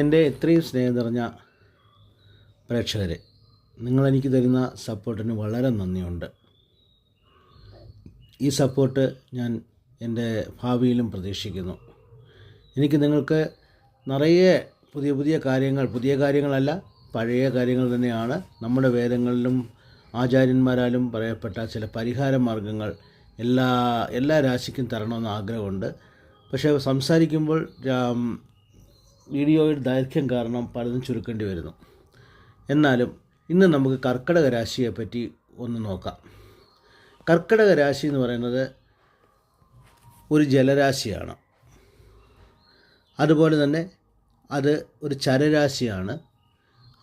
എന്റെ എത്രയും സ്നേഹം നിറഞ്ഞ പ്രേക്ഷകരെ നിങ്ങളെനിക്ക് തരുന്ന സപ്പോർട്ടിന് വളരെ നന്ദിയുണ്ട്. ഈ സപ്പോർട്ട് ഞാൻ എന്റെ ഭാവിയിലും പ്രതീക്ഷിക്കുന്നു. എനിക്ക് നിങ്ങൾക്ക് നിറയെ പുതിയ പുതിയ കാര്യങ്ങൾ പുതിയ കാര്യങ്ങളല്ല പഴയ കാര്യങ്ങൾ തന്നെയാണ് നമ്മുടെ വേദങ്ങളിലും ആചാര്യന്മാരാലും പറയപ്പെട്ട ചില പരിഹാര മാർഗങ്ങൾ എല്ലാ എല്ലാ രാശിക്കും തരണമെന്ന് ആഗ്രഹമുണ്ട്. പക്ഷേ സംസാരിക്കുമ്പോൾ വീഡിയോയുടെ ദൈർഘ്യം കാരണം പലതും ചുരുക്കേണ്ടി വരുന്നു. എന്നാലും ഇന്ന് നമുക്ക് കർക്കിടക രാശിയെ പറ്റി ഒന്ന് നോക്കാം. കർക്കിടക രാശി എന്ന് പറയുന്നത് ഒരു ജലരാശിയാണ്. അതുപോലെ തന്നെ അത് ഒരു ചരരാശിയാണ്.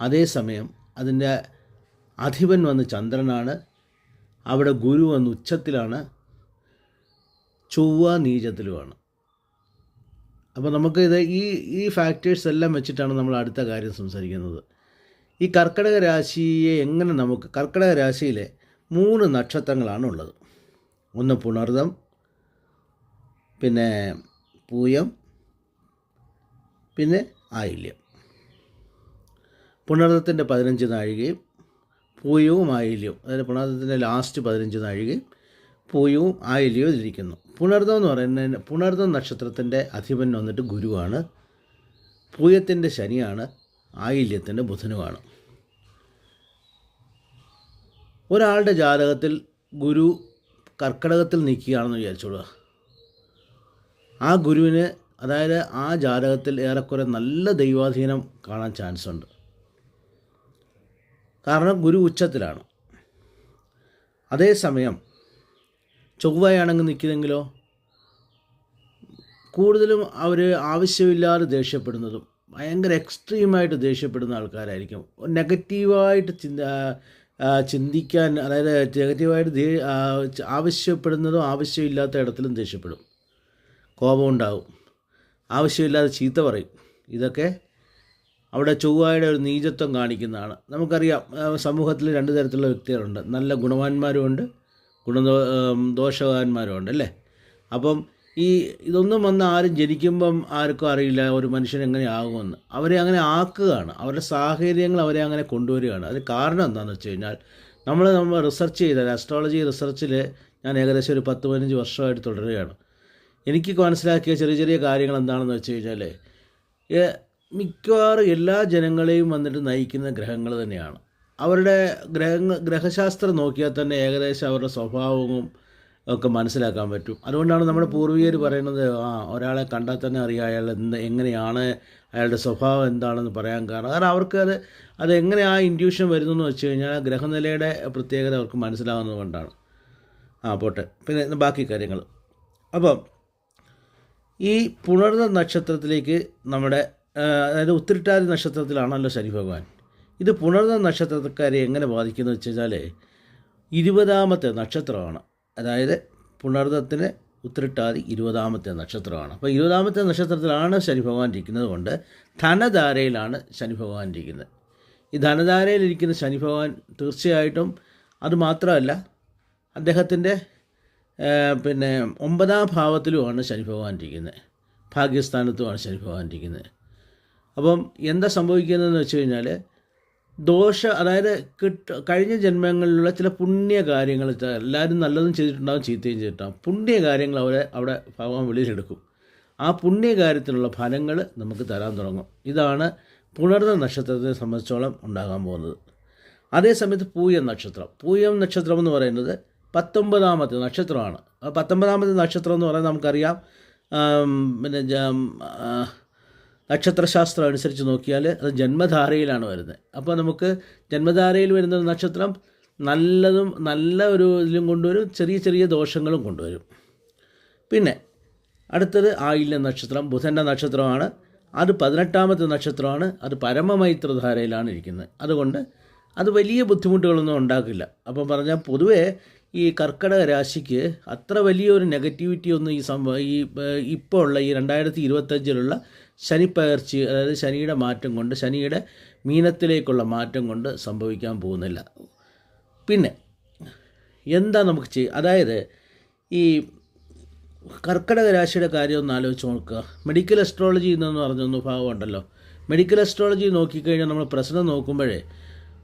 അതേസമയം അതിന്റെ അധിപൻ വന്ന് ചന്ദ്രനാണ്. അവിടെ ഗുരു വന്ന് ഉച്ചത്തിലാണ്. ചൊവ്വ നീചത്തിലുമാണ്. അപ്പോൾ നമുക്ക് ഇത് ഈ ഈ ഫാക്ടേഴ്സ് എല്ലാം വെച്ചിട്ടാണ് നമ്മൾ അടുത്ത കാര്യം സംസാരിക്കുന്നത്. ഈ കർക്കിടക രാശിയെ എങ്ങനെ നമുക്ക് കർക്കിടക രാശിയിലെ മൂന്ന് നക്ഷത്രങ്ങളാണ് ഉള്ളത്. ഒന്ന് പുണർദം പിന്നെ പൂയം പിന്നെ ആയില്യം. പുണർദത്തിന്റെ പതിനഞ്ച് നാഴികയും പൂയവും ആയില്യവും അതായത് പുണർദത്തിന്റെ ലാസ്റ്റ് പതിനഞ്ച് നാഴികയും പൂയവും ആയില്യവും ഇതിരിക്കുന്നു പുണർദം എന്ന് പറയുന്ന പുണർദം നക്ഷത്രത്തിന്റെ അധിപൻ വന്നിട്ട് ഗുരുവാണ്. പൂയത്തിന്റെ ശനിയാണ് ആയില്യത്തിന്റെ ബുധനുമാണ്. ഒരാളുടെ ജാതകത്തിൽ ഗുരു കർക്കിടകത്തിൽ നിൽക്കുകയാണെന്ന് വിചാരിച്ചോളുക. ആ ഗുരുവിന് അതായത് ആ ജാതകത്തിൽ ഏറെക്കുറെ നല്ല ദൈവാധീനം കാണാൻ ചാൻസ് ഉണ്ട്. കാരണം ഗുരു ഉച്ചത്തിലാണ്. അതേസമയം ചൊവ്വയാണെങ്കിൽ നിൽക്കുന്നെങ്കിലോ കൂടുതലും അവർ ആവശ്യമില്ലാതെ ദേഷ്യപ്പെടുന്നതും ഭയങ്കര എക്സ്ട്രീമായിട്ട് ദേഷ്യപ്പെടുന്ന ആൾക്കാരായിരിക്കും. നെഗറ്റീവായിട്ട് ചിന്ത ചിന്തിക്കാൻ അതായത് നെഗറ്റീവായിട്ട് ദേ- ആവശ്യപ്പെടുന്നതും ആവശ്യമില്ലാത്ത ഇടത്തിലും ദേഷ്യപ്പെടും. കോപം ഉണ്ടാവും. ആവശ്യമില്ലാതെ ചീത്ത പറയും. ഇതൊക്കെ അവിടെ ചൊവ്വയുടെ ഒരു നീചത്വം കാണിക്കുന്നതാണ്. നമുക്കറിയാം സമൂഹത്തിൽ രണ്ട് തരത്തിലുള്ള വ്യക്തികളുണ്ട്. നല്ല ഗുണവാന്മാരുമുണ്ട് ഗുണദോ ദോഷവാന്മാരുണ്ട് അല്ലേ അപ്പം ഈ ഇതൊന്നും വന്ന് ആരും ജനിക്കുമ്പം ആർക്കും അറിയില്ല ഒരു മനുഷ്യൻ എങ്ങനെ ആകുമെന്ന്. അവരെ അങ്ങനെ ആക്കുകയാണ്. അവരുടെ സാഹചര്യങ്ങൾ അവരെ അങ്ങനെ കൊണ്ടുവരികയാണ്. അതിന് കാരണം എന്താണെന്ന് വെച്ച് കഴിഞ്ഞാൽ നമ്മൾ നമ്മൾ റിസർച്ച് ചെയ്ത അസ്ട്രോളജി റിസർച്ചിൽ ഞാൻ ഏകദേശം ഒരു പത്ത് പതിനഞ്ച് വർഷമായിട്ട് തുടരുകയാണ്. എനിക്ക് മനസ്സിലാക്കിയ ചെറിയ ചെറിയ കാര്യങ്ങൾ എന്താണെന്ന് വെച്ച് കഴിഞ്ഞാൽ മിക്കവാറും എല്ലാ ജനങ്ങളെയും വന്നിട്ട് നയിക്കുന്ന ഗ്രഹങ്ങൾ തന്നെയാണ്. അവരുടെ ഗ്രഹ ഗ്രഹശാസ്ത്രം നോക്കിയാൽ തന്നെ ഏകദേശം അവരുടെ സ്വഭാവവും ഒക്കെ മനസ്സിലാക്കാൻ പറ്റും. അതുകൊണ്ടാണ് നമ്മുടെ പൂർവികർ പറയുന്നത് ആ ഒരാളെ കണ്ടാൽ തന്നെ അറിയാം അയാൾ എന്ത് എങ്ങനെയാണ് അയാളുടെ സ്വഭാവം എന്താണെന്ന് പറയാൻ കാരണം. കാരണം അവർക്ക് അത് അത് എങ്ങനെ ആ ഇൻഡ്യൂഷൻ വരുന്നു എന്ന് വെച്ച് കഴിഞ്ഞാൽ ഗ്രഹനിലയുടെ പ്രത്യേകത അവർക്ക് മനസ്സിലാവുന്നത് കൊണ്ടാണ്. ആ പോട്ടെ. പിന്നെ ബാക്കി കാര്യങ്ങൾ. അപ്പം ഈ പുണർന്ന നക്ഷത്രത്തിലേക്ക് നമ്മുടെ അതായത് ഉത്തിരിട്ടാതി നക്ഷത്രത്തിലാണല്ലോ ശനി ഭഗവാൻ. ഇത് പുണർന്ന നക്ഷത്രക്കാരെ എങ്ങനെ ബാധിക്കുന്നു വെച്ച് കഴിഞ്ഞാൽ ഇരുപതാമത്തെ നക്ഷത്രമാണ്. അതായത് പുണർദത്തിന് ഉത്തരട്ടാതി ഇരുപതാമത്തെ നക്ഷത്രമാണ്. അപ്പോൾ ഇരുപതാമത്തെ നക്ഷത്രത്തിലാണ് ശനി ഭഗവാൻ ഇരിക്കുന്നത് കൊണ്ട് ധനധാരയിലാണ് ശനി ഭഗവാൻ ഇരിക്കുന്നത്. ഈ ധനധാരയിലിരിക്കുന്ന ശനി ഭഗവാൻ തീർച്ചയായിട്ടും അതുമാത്രമല്ല അദ്ദേഹത്തിന്റെ പിന്നെ ഒമ്പതാം ഭാവത്തിലുമാണ് ശനി ഭഗവാൻ ഇരിക്കുന്നത്. ഭാഗ്യസ്ഥാനത്തുമാണ് ശനി ഭഗവാൻ ഇരിക്കുന്നത്. അപ്പം എന്താ സംഭവിക്കുന്നതെന്ന് വെച്ച് കഴിഞ്ഞാൽ ദോഷ അതായത് കിട്ട കഴിഞ്ഞ ജന്മങ്ങളിലുള്ള ചില പുണ്യ കാര്യങ്ങൾ എല്ലാവരും നല്ലതും ചെയ്തിട്ടുണ്ടാകും ചീത്തയും ചെയ്തിട്ടുണ്ടാകും പുണ്യ കാര്യങ്ങൾ അവരെ അവിടെ ഭഗവാൻ വെളിയിലെടുക്കും. ആ പുണ്യ കാര്യത്തിനുള്ള ഫലങ്ങൾ നമുക്ക് തരാൻ തുടങ്ങും. ഇതാണ് പുണർന്ന നക്ഷത്രത്തെ സംബന്ധിച്ചോളം ഉണ്ടാകാൻ പോകുന്നത്. അതേസമയത്ത് പൂയം നക്ഷത്രം. പൂയം നക്ഷത്രം എന്ന് പറയുന്നത് പത്തൊമ്പതാമത്തെ നക്ഷത്രമാണ്. പത്തൊമ്പതാമത്തെ നക്ഷത്രം എന്ന് പറയുന്നത് നമുക്കറിയാം പിന്നെ നക്ഷത്രശാസ്ത്രം അനുസരിച്ച് നോക്കിയാൽ അത് ജന്മധാരയിലാണ് വരുന്നത്. അപ്പോൾ നമുക്ക് ജന്മധാരയിൽ വരുന്ന നക്ഷത്രം നല്ലതും നല്ല ഒരു ഇതിലും കൊണ്ടുവരും ചെറിയ ചെറിയ ദോഷങ്ങളും കൊണ്ടുവരും. പിന്നെ അടുത്തത് ആയില്യ നക്ഷത്രം ബുധന്റെ നക്ഷത്രമാണ്. അത് പതിനെട്ടാമത്തെ നക്ഷത്രമാണ്. അത് പരമമൈത്രധാരയിലാണ് ഇരിക്കുന്നത്. അതുകൊണ്ട് അത് വലിയ ബുദ്ധിമുട്ടുകളൊന്നും ഉണ്ടാക്കില്ല. അപ്പം പറഞ്ഞാൽ പൊതുവേ ഈ കർക്കിടക രാശിക്ക് അത്ര വലിയൊരു നെഗറ്റിവിറ്റി ഒന്നും ഈ സംഭവം ഈ ഇപ്പോൾ ഉള്ള ഈ രണ്ടായിരത്തി ഇരുപത്തഞ്ചിലുള്ള ശനിപ്പകർച്ചി അതായത് ശനിയുടെ മാറ്റം കൊണ്ട് ശനിയുടെ മീനത്തിലേക്കുള്ള മാറ്റം കൊണ്ട് സംഭവിക്കാൻ പോകുന്നില്ല. പിന്നെ എന്താ നമുക്ക് ചെയ്യുക അതായത് ഈ കർക്കിടക രാശിയുടെ കാര്യം ഒന്ന് ആലോചിച്ച് നോക്കുക. മെഡിക്കൽ അസ്ട്രോളജി എന്ന് പറഞ്ഞൊന്ന് ഭാഗമുണ്ടല്ലോ മെഡിക്കൽ അസ്ട്രോളജി നോക്കിക്കഴിഞ്ഞാൽ നമ്മൾ പ്രശ്നം നോക്കുമ്പോഴേ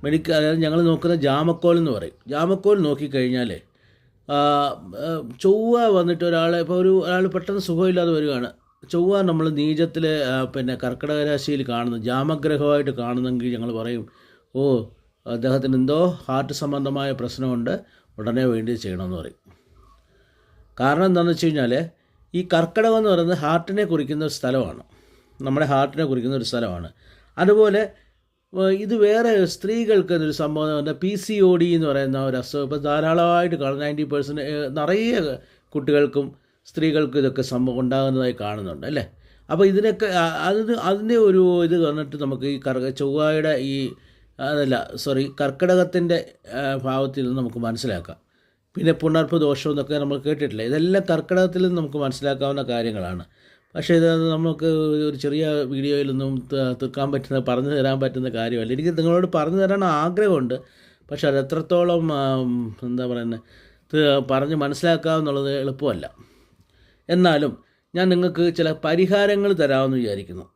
മെഡിക്കൽ അതായത് ഞങ്ങൾ നോക്കുന്ന ജാമക്കോൽ എന്ന് പറയും. ജാമക്കോൽ നോക്കിക്കഴിഞ്ഞാൽ ചൊവ്വ വന്നിട്ട് ഒരാൾ ഇപ്പോൾ ഒരു ഒരാൾ പെട്ടെന്ന് സുഖമില്ലാതെ വരികയാണ്. ചൊവ്വ നമ്മൾ നീചത്തിൽ പിന്നെ കർക്കിടക രാശിയിൽ കാണുന്നു ജാമഗ്രഹമായിട്ട് കാണുന്നെങ്കിൽ ഞങ്ങൾ പറയും ഓ അദ്ദേഹത്തിന് എന്തോ ഹാർട്ട് സംബന്ധമായ പ്രശ്നമുണ്ട് ഉടനെ വേണ്ടി ചെയ്യണമെന്ന് പറയും. കാരണം എന്താണെന്ന് വെച്ച് കഴിഞ്ഞാൽ ഈ കർക്കിടകം എന്ന് പറയുന്നത് ഹാർട്ടിനെ കുറിക്കുന്ന ഒരു സ്ഥലമാണ്. നമ്മുടെ ഹാർട്ടിനെ കുറിക്കുന്ന ഒരു സ്ഥലമാണ്. അതുപോലെ ഇത് വേറെ സ്ത്രീകൾക്ക് ഒരു സംഭവം എന്താ പി സി ഒ ഡി എന്ന് പറയുന്ന ഒരു അസുഖം. ഇപ്പോൾ ധാരാളമായിട്ട് കാണും നയന്റി പെർസെന്റ് നിറയെ കുട്ടികൾക്കും സ്ത്രീകൾക്കും ഇതൊക്കെ സംഭവം ഉണ്ടാകുന്നതായി കാണുന്നുണ്ട് അല്ലേ? അപ്പോൾ ഇതിനൊക്കെ അതിന് അതിന്റെ ഒരു ഇത് വന്നിട്ട് നമുക്ക് ഈ കർക്ക ചൊവ്വയുടെ ഈ അതല്ല സോറി കർക്കിടകത്തിന്റെ ഭാവത്തിൽ നിന്ന് നമുക്ക് മനസ്സിലാക്കാം. പിന്നെ പുണർപ്പ് ദോഷം എന്നൊക്കെ നമ്മൾ കേട്ടിട്ടില്ല? ഇതെല്ലാം കർക്കിടകത്തിൽ നിന്ന് നമുക്ക് മനസ്സിലാക്കാവുന്ന കാര്യങ്ങളാണ്. പക്ഷേ ഇത് നമുക്ക് ഒരു ചെറിയ വീഡിയോയിലൊന്നും തീർക്കാൻ പറ്റുന്ന പറഞ്ഞു തരാൻ പറ്റുന്ന കാര്യമല്ല. എനിക്ക് നിങ്ങളോട് പറഞ്ഞു തരാൻ ആഗ്രഹമുണ്ട്. പക്ഷെ അത് എത്രത്തോളം എന്താ പറയുന്നത് പറഞ്ഞു മനസ്സിലാക്കാമെന്നുള്ളത് എളുപ്പമല്ല. എന്നാലും ഞാൻ നിങ്ങൾക്ക് ചില പരിഹാരങ്ങൾ തരാമെന്ന് വിചാരിക്കുന്നു.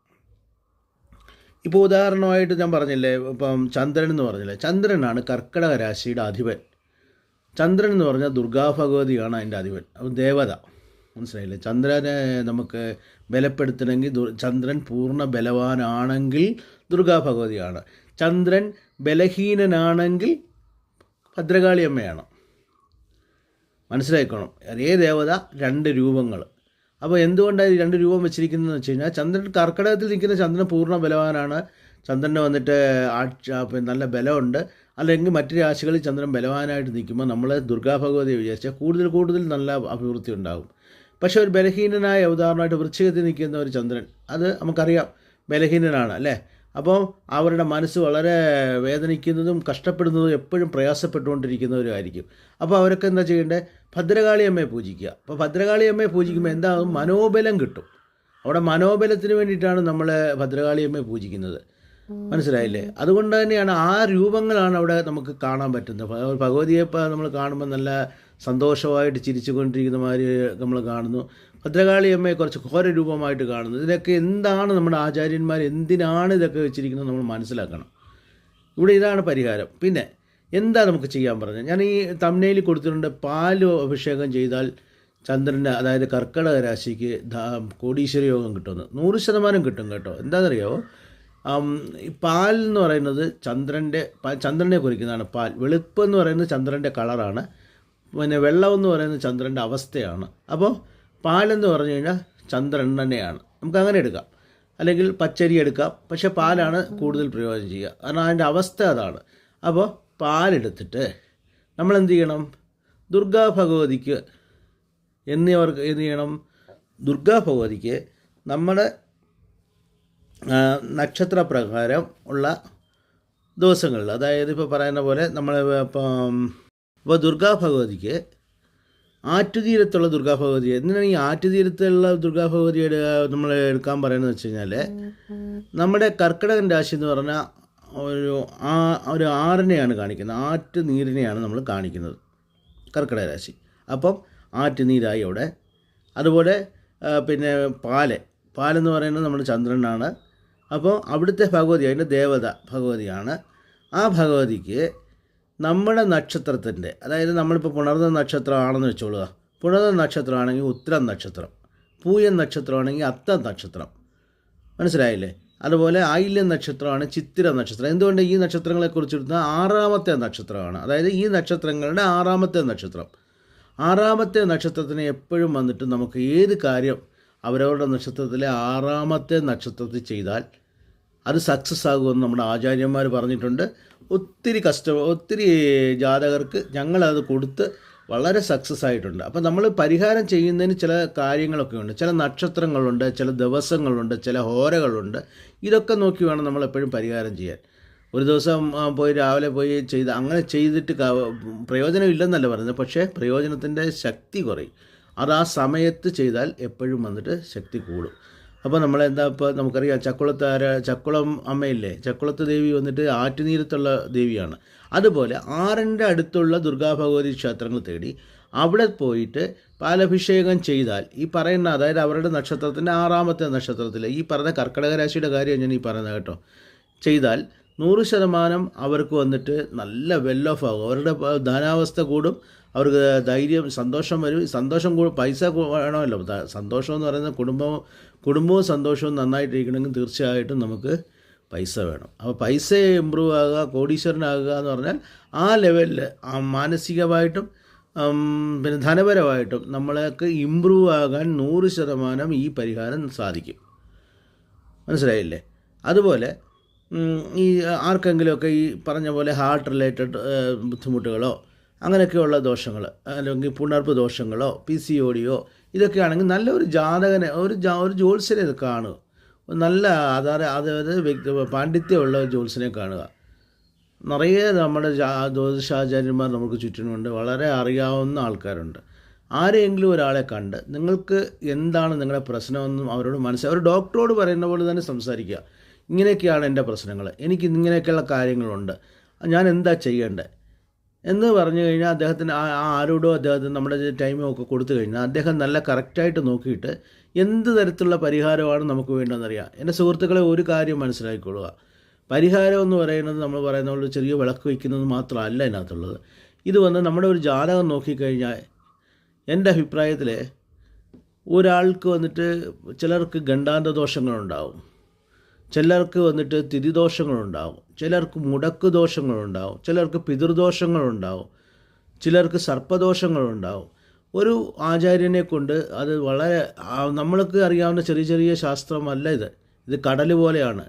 ഇപ്പോൾ ഉദാഹരണമായിട്ട് ഞാൻ പറഞ്ഞില്ലേ ഇപ്പം ചന്ദ്രൻ എന്ന് പറഞ്ഞില്ലേ ചന്ദ്രനാണ് കർക്കിടക രാശിയുടെ അധിപൻ. ചന്ദ്രൻ എന്ന് പറഞ്ഞാൽ ദുർഗാ ഭഗവതിയാണ് അതിന്റെ അധിപൻ അപ്പം ദേവത. മനസ്സിലായില്ലേ? ചന്ദ്രനെ നമുക്ക് ബലപ്പെടുത്തണമെങ്കിൽ ചന്ദ്രൻ പൂർണ ബലവാനാണെങ്കിൽ ദുർഗാ ഭഗവതിയാണ് ചന്ദ്രൻ ബലഹീനനാണെങ്കിൽ ഭദ്രകാളി അമ്മയാണ് മനസ്സിലാക്കണം ഒരേ ദേവത രണ്ട് രൂപങ്ങൾ. അപ്പോൾ എന്തുകൊണ്ടാണ് ഈ രണ്ട് രൂപം വെച്ചിരിക്കുന്നതെന്ന് വെച്ച് കഴിഞ്ഞാൽ ചന്ദ്രൻ കർക്കിടകത്തിൽ നിൽക്കുന്ന ചന്ദ്രൻ പൂർണ ബലവാനാണ്. ചന്ദ്രന് വന്നിട്ട് നല്ല ബലമുണ്ട്. അല്ലെങ്കിൽ മറ്റു രാശികളിൽ ചന്ദ്രൻ ബലവാനായിട്ട് നിൽക്കുമ്പോൾ നമ്മൾ ദുർഗാ ഭഗവതിയെ വിചാരിച്ചാൽ കൂടുതൽ കൂടുതൽ നല്ല അഭിവൃദ്ധി ഉണ്ടാകും. പക്ഷേ ഒരു ബലഹീനനായ ഉദാഹരണമായിട്ട് വൃശ്ചികത്തിൽ നിൽക്കുന്ന ഒരു ചന്ദ്രൻ അത് നമുക്കറിയാം. ബലഹീനനാണ് അല്ലേ? അപ്പോൾ അവരുടെ മനസ്സ് വളരെ വേദനിക്കുന്നതും കഷ്ടപ്പെടുന്നതും എപ്പോഴും പ്രയാസപ്പെട്ടുകൊണ്ടിരിക്കുന്നവരുമായിരിക്കും. അപ്പോൾ അവരൊക്കെ എന്താ ചെയ്യേണ്ടത് ഭദ്രകാളിയമ്മയെ പൂജിക്കുക. അപ്പോൾ ഭദ്രകാളിയമ്മയെ പൂജിക്കുമ്പോൾ എന്താകും മനോബലം കിട്ടും. അവിടെ മനോബലത്തിന് വേണ്ടിയിട്ടാണ് നമ്മൾ ഭദ്രകാളിയമ്മയെ പൂജിക്കുന്നത്. മനസ്സിലായില്ലേ? അതുകൊണ്ട് തന്നെയാണ് ആ രൂപങ്ങളാണ് അവിടെ നമുക്ക് കാണാൻ പറ്റുന്നത്. ഭഗവതിയെ നമ്മൾ കാണുമ്പോൾ നല്ല സന്തോഷമായിട്ട് ചിരിച്ചുകൊണ്ടിരിക്കുന്ന മാതിരി നമ്മൾ കാണുന്നു. ഭദ്രകാളി അമ്മയെ കുറച്ച് ഘോര രൂപമായിട്ട് കാണുന്നു. ഇതിനൊക്കെ എന്താണ് നമ്മുടെ ആചാര്യന്മാർ എന്തിനാണ് ഇതൊക്കെ വെച്ചിരിക്കുന്നത് നമ്മൾ മനസ്സിലാക്കണം. ഇവിടെ ഇതാണ് പരിഹാരം. പിന്നെ എന്താ നമുക്ക് ചെയ്യാൻ പറഞ്ഞത്? ഞാൻ ഈ തമ്മനയിൽ കൊടുത്തിട്ടുണ്ട്. പാൽ അഭിഷേകം ചെയ്താൽ ചന്ദ്രന്റെ അതായത് കർക്കടക രാശിക്ക് കോടീശ്വര യോഗം കിട്ടുമെന്ന്. നൂറ് ശതമാനം കിട്ടും കേട്ടോ. എന്താണെന്നറിയാമോ പാൽ എന്ന് പറയുന്നത് ചന്ദ്രന്റെ ചന്ദ്രനെ കുറിക്കുന്നതാണ് പാൽ. വെളുപ്പ് എന്ന് പറയുന്നത് ചന്ദ്രന്റെ കളറാണ്. പിന്നെ വെള്ളം എന്ന് പറയുന്നത് ചന്ദ്രന്റെ അവസ്ഥയാണ്. അപ്പോൾ പാലെന്ന് പറഞ്ഞു കഴിഞ്ഞാൽ ചന്ദ്രൻ തന്നെയാണ്. നമുക്ക് അങ്ങനെ എടുക്കാം. അല്ലെങ്കിൽ പച്ചരി എടുക്കാം. പക്ഷേ പാലാണ് കൂടുതൽ പ്രയോജനം ചെയ്യുക. കാരണം അതിന്റെ അവസ്ഥ അതാണ്. അപ്പോൾ പാലെടുത്തിട്ട് നമ്മൾ എന്ത് ചെയ്യണം? ദുർഗാ ഭഗവതിക്ക് എന്നിവർക്ക് എന്ത് ചെയ്യണം? ദുർഗാ ഭഗവതിക്ക് നമ്മുടെ നക്ഷത്രപ്രകാരം ഉള്ള ദിവസങ്ങളിൽ അതായത് ഇപ്പോൾ പറയുന്ന പോലെ നമ്മൾ ഇപ്പം ഇപ്പോൾ ദുർഗാ ഭഗവതിക്ക് ആറ്റുതീരത്തുള്ള ദുർഗാ ഭഗവതി എന്തിനാണ് ഈ ആറ്റുതീരത്തുള്ള ദുർഗാ ഭഗവതി നമ്മൾ എടുക്കാൻ പറയുന്നത് വെച്ച് കഴിഞ്ഞാൽ നമ്മുടെ കർക്കിടകൻ രാശി എന്ന് പറഞ്ഞാൽ ഒരു ആ ഒരു ആറിനെയാണ് കാണിക്കുന്നത്. ആറ്റ് നീരിനെയാണ് നമ്മൾ കാണിക്കുന്നത്. കർക്കിടക രാശി. അപ്പം ആറ്റുനീരായി അവിടെ. അതുപോലെ പിന്നെ പാൽ. പാലെന്ന് പറയുന്നത് നമ്മുടെ ചന്ദ്രനാണ്. അപ്പോൾ അവിടുത്തെ ഭഗവതി അതിന്റെ ദേവത ഭഗവതിയാണ്. ആ ഭഗവതിക്ക് നമ്മുടെ നക്ഷത്രത്തിന്റെ അതായത് നമ്മളിപ്പോൾ പുണർന്ന നക്ഷത്രമാണെന്ന് വെച്ചോളുക. പുണർന്ന നക്ഷത്രമാണെങ്കിൽ ഉത്തരം നക്ഷത്രം പൂയൻ നക്ഷത്രമാണെങ്കിൽ അത്ത നക്ഷത്രം. മനസ്സിലായില്ലേ? അതുപോലെ ആയില്യം നക്ഷത്രമാണ് ചിത്തിര നക്ഷത്രം. എന്തുകൊണ്ട് ഈ നക്ഷത്രങ്ങളെ കുറിച്ചെടുത്താൽ ആറാമത്തെ നക്ഷത്രമാണ്. അതായത് ഈ നക്ഷത്രങ്ങളുടെ ആറാമത്തെ നക്ഷത്രം. ആറാമത്തെ നക്ഷത്രത്തിന് എപ്പോഴും വന്നിട്ട് നമുക്ക് ഏത് കാര്യം അവരവരുടെ നക്ഷത്രത്തിലെ ആറാമത്തെ നക്ഷത്രത്തിൽ ചെയ്താൽ അത് സക്സസ് ആകുമെന്ന് നമ്മുടെ ആചാര്യന്മാർ പറഞ്ഞിട്ടുണ്ട്. ഒത്തിരി കസ്റ്റമർ ഒത്തിരി ജാതകർക്ക് ഞങ്ങളത് കൊടുത്ത് വളരെ സക്സസ് ആയിട്ടുണ്ട്. അപ്പം നമ്മൾ പരിഹാരം ചെയ്യുന്നതിന് ചില കാര്യങ്ങളൊക്കെ ഉണ്ട്. ചില നക്ഷത്രങ്ങളുണ്ട് ചില ദിവസങ്ങളുണ്ട് ചില ഹോരകളുണ്ട്. ഇതൊക്കെ നോക്കി വേണം നമ്മൾ എപ്പോഴും പരിഹാരം ചെയ്യാൻ. ഒരു ദിവസം പോയി രാവിലെ പോയി ചെയ്ത് അങ്ങനെ ചെയ്തിട്ട് പ്രയോജനമില്ലെന്നല്ല പറയുന്നത്. പക്ഷേ പ്രയോജനത്തിന്റെ ശക്തി കുറയും. അത് ആ സമയത്ത് ചെയ്താൽ എപ്പോഴും വന്നിട്ട് ശക്തി കൂടും. അപ്പോൾ നമ്മളെന്താ ഇപ്പോൾ നമുക്കറിയാം ചക്കുളത്ത് ആര ചക്കുളം അമ്മയില്ലേ? ചക്കുളത്ത് ദേവി വന്നിട്ട് ആറ്റുനീരത്തുള്ള ദേവിയാണ്. അതുപോലെ ആറിന്റെ അടുത്തുള്ള ദുർഗാ ഭഗവതി ക്ഷേത്രങ്ങൾ തേടി അവിടെ പോയിട്ട് പാലഭിഷേകം ചെയ്താൽ ഈ പറയുന്ന അതായത് അവരുടെ നക്ഷത്രത്തിന്റെ ആറാമത്തെ നക്ഷത്രത്തിൽ ഈ പറഞ്ഞ കർക്കടക രാശിയുടെ കാര്യം ഞാൻ ഈ പറയുന്നത് കേട്ടോ ചെയ്താൽ നൂറ് ശതമാനം അവർക്ക് വന്നിട്ട് നല്ല വെൽ ഓഫ് ആകും. അവരുടെ ധനാവസ്ഥ കൂടും അവർക്ക് ധൈര്യം സന്തോഷം വരും. സന്തോഷം പൈസ വേണമല്ലോ. സന്തോഷം എന്ന് പറയുന്നത് കുടുംബവും കുടുംബവും സന്തോഷവും നന്നായിട്ടിരിക്കണമെങ്കിൽ തീർച്ചയായിട്ടും നമുക്ക് പൈസ വേണം. അപ്പോൾ പൈസ ഇമ്പ്രൂവ് ആകുക കോടീശ്വരനാകുക എന്ന് പറഞ്ഞാൽ ആ ലെവലിൽ മാനസികമായിട്ടും പിന്നെ ധനപരമായിട്ടും നമ്മൾക്ക് ഇമ്പ്രൂവ് ആകാൻ നൂറ് ശതമാനം ഈ പരിഹാരം സാധിക്കും. മനസ്സിലായില്ലേ? അതുപോലെ ഈ ആർക്കെങ്കിലുമൊക്കെ ഈ പറഞ്ഞ പോലെ ഹാർട്ട് റിലേറ്റഡ് ബുദ്ധിമുട്ടുകളോ അങ്ങനെയൊക്കെയുള്ള ദോഷങ്ങൾ അല്ലെങ്കിൽ പുണർപ്പ് ദോഷങ്ങളോ പി സി ഒ ഡിയോ ഇതൊക്കെയാണെങ്കിൽ നല്ലൊരു ജാതകനെ ഒരു ജാ ഒരു ജ്യോത്സ്യനെ ഇത് കാണുക. നല്ല ആധാര അതായത് വ്യക്തി പാണ്ഡിത്യമുള്ള ജോത്സ്യനെ കാണുക. നിറയെ നമ്മുടെ ജ്യോതിഷാചാര്യന്മാർ നമുക്ക് ചുറ്റിനുമുണ്ട്. വളരെ അറിയാവുന്ന ആൾക്കാരുണ്ട്. ആരെങ്കിലും ഒരാളെ കണ്ട് നിങ്ങൾക്ക് എന്താണ് നിങ്ങളുടെ പ്രശ്നമെന്നും അവരോട് മനസ്സിലായി ഒരു ഡോക്ടറോട് പറയുന്ന പോലെ തന്നെ സംസാരിക്കുക. ഇങ്ങനെയൊക്കെയാണ് എന്റെ പ്രശ്നങ്ങൾ. എനിക്ക് ഇങ്ങനെയൊക്കെയുള്ള കാര്യങ്ങളുണ്ട്. ഞാൻ എന്താ ചെയ്യേണ്ടത്? എന്ന് പറഞ്ഞു കഴിഞ്ഞാൽ അദ്ദേഹത്തിന് ആരോടോ അദ്ദേഹത്തിന് നമ്മുടെ ടൈമും ഒക്കെ കൊടുത്തു കഴിഞ്ഞാൽ അദ്ദേഹം നല്ല കറക്റ്റായിട്ട് നോക്കിയിട്ട് എന്ത് തരത്തിലുള്ള പരിഹാരമാണ് നമുക്ക് വേണ്ടതെന്നറിയാം. എന്റെ സുഹൃത്തുക്കളെ ഒരു കാര്യം മനസ്സിലാക്കിക്കൊള്ളുക. പരിഹാരം എന്ന് പറയുന്നത് നമ്മൾ പറയുന്ന പോലെ ചെറിയ വിളക്ക് വയ്ക്കുന്നത് മാത്രമല്ല ഇതിനകത്തുള്ളത് ഇത് വന്ന് നമ്മുടെ ഒരു ജാതകം നോക്കിക്കഴിഞ്ഞാൽ എന്റെ അഭിപ്രായത്തിൽ ഒരാൾക്ക് വന്നിട്ട് ചിലർക്ക് ഗണ്ടാന്ത ദോഷങ്ങളുണ്ടാവും ചിലർക്ക് വന്നിട്ട് തിരിദോഷങ്ങളുണ്ടാവും. ചിലർക്ക് മുടക്ക് ദോഷങ്ങളുണ്ടാവും. ചിലർക്ക് പിതൃദോഷങ്ങളുണ്ടാവും. ചിലർക്ക് സർപ്പദോഷങ്ങളുണ്ടാവും. ഒരു ആചാര്യനെ കൊണ്ട് അത് വളരെ നമ്മൾക്ക് അറിയാവുന്ന ചെറിയ ചെറിയ ശാസ്ത്രമല്ല ഇത്. ഇത് കടൽ പോലെയാണ്.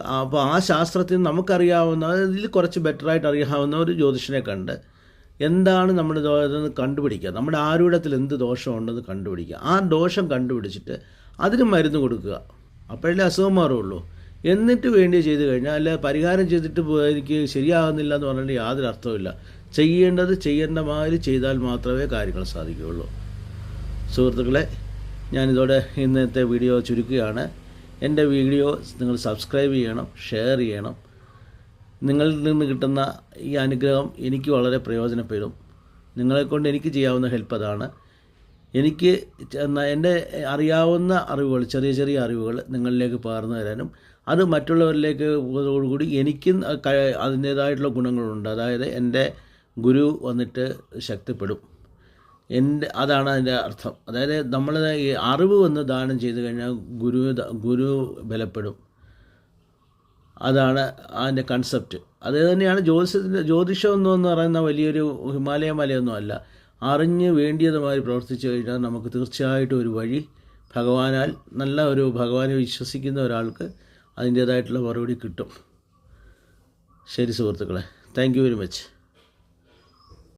അപ്പോൾ ആ ശാസ്ത്രത്തിൽ നമുക്കറിയാവുന്ന ഇതിൽ കുറച്ച് ബെറ്ററായിട്ട് അറിയാവുന്ന ഒരു ജ്യോതിഷനെ കണ്ട് എന്താണ് നമ്മുടെ ഇതെന്ന് കണ്ടുപിടിക്കുക. നമ്മുടെ ആരൂഢത്തിൽ എന്ത് ദോഷമുണ്ടെന്ന് കണ്ടുപിടിക്കുക. ആ ദോഷം കണ്ടുപിടിച്ചിട്ട് അതിന് മരുന്ന് കൊടുക്കുക. അപ്പോഴല്ലേ അസുഖം മാറുള്ളൂ. എന്നിട്ട് വേണ്ടി ചെയ്തു കഴിഞ്ഞാൽ അല്ല പരിഹാരം ചെയ്തിട്ട് എനിക്ക് ശരിയാകുന്നില്ല എന്ന് പറഞ്ഞിട്ട് യാതൊരു അർത്ഥമില്ല ചെയ്യേണ്ടത് ചെയ്യേണ്ട മാതിരി ചെയ്താൽ മാത്രമേ കാര്യങ്ങൾ സാധിക്കുകയുള്ളൂ. സുഹൃത്തുക്കളെ ഞാനിതോടെ ഇന്നത്തെ വീഡിയോ ചുരുക്കുകയാണ്. എന്റെ വീഡിയോ നിങ്ങൾ സബ്സ്ക്രൈബ് ചെയ്യണം ഷെയർ ചെയ്യണം. നിങ്ങളിൽ നിന്ന് കിട്ടുന്ന ഈ അനുഗ്രഹം എനിക്ക് വളരെ പ്രയോജനപ്പെടും. നിങ്ങളെക്കൊണ്ട് എനിക്ക് ചെയ്യാവുന്ന ഹെൽപ്പ് അതാണ്. എനിക്ക് എന്റെ അറിയാവുന്ന അറിവുകൾ ചെറിയ ചെറിയ അറിവുകൾ നിങ്ങളിലേക്ക് പകർന്നു തരാനും അത് മറ്റുള്ളവരിലേക്ക് കൂടി എനിക്കും അതിന്റേതായിട്ടുള്ള ഗുണങ്ങളുണ്ട്. അതായത് എന്റെ ഗുരു വന്നിട്ട് ശക്തിപ്പെടും. എന്റെ അതാണ് അതിന്റെ അർത്ഥം. അതായത് നമ്മൾ ഈ അറിവ് വന്ന് ദാനം ചെയ്തു കഴിഞ്ഞാൽ ഗുരു ഗുരു ബലപ്പെടും. അതാണ് അതിന്റെ കൺസെപ്റ്റ് അത് തന്നെയാണ് ജ്യോതിഷത്തിന്റെ ജ്യോതിഷം എന്ന് പറയുന്ന വലിയൊരു ഹിമാലയ മലയൊന്നും അല്ല. അറിഞ്ഞ് വേണ്ടിയതുമായി പ്രവർത്തിച്ചു കഴിഞ്ഞാൽ നമുക്ക് തീർച്ചയായിട്ടും ഒരു വഴി ഭഗവാനാൽ നല്ല ഒരു ഭഗവാനെ വിശ്വസിക്കുന്ന ഒരാൾക്ക് അതിന്റേതായിട്ടുള്ള മറുപടി കിട്ടും. ശരി സുഹൃത്തുക്കളെ താങ്ക് വെരി മച്ച്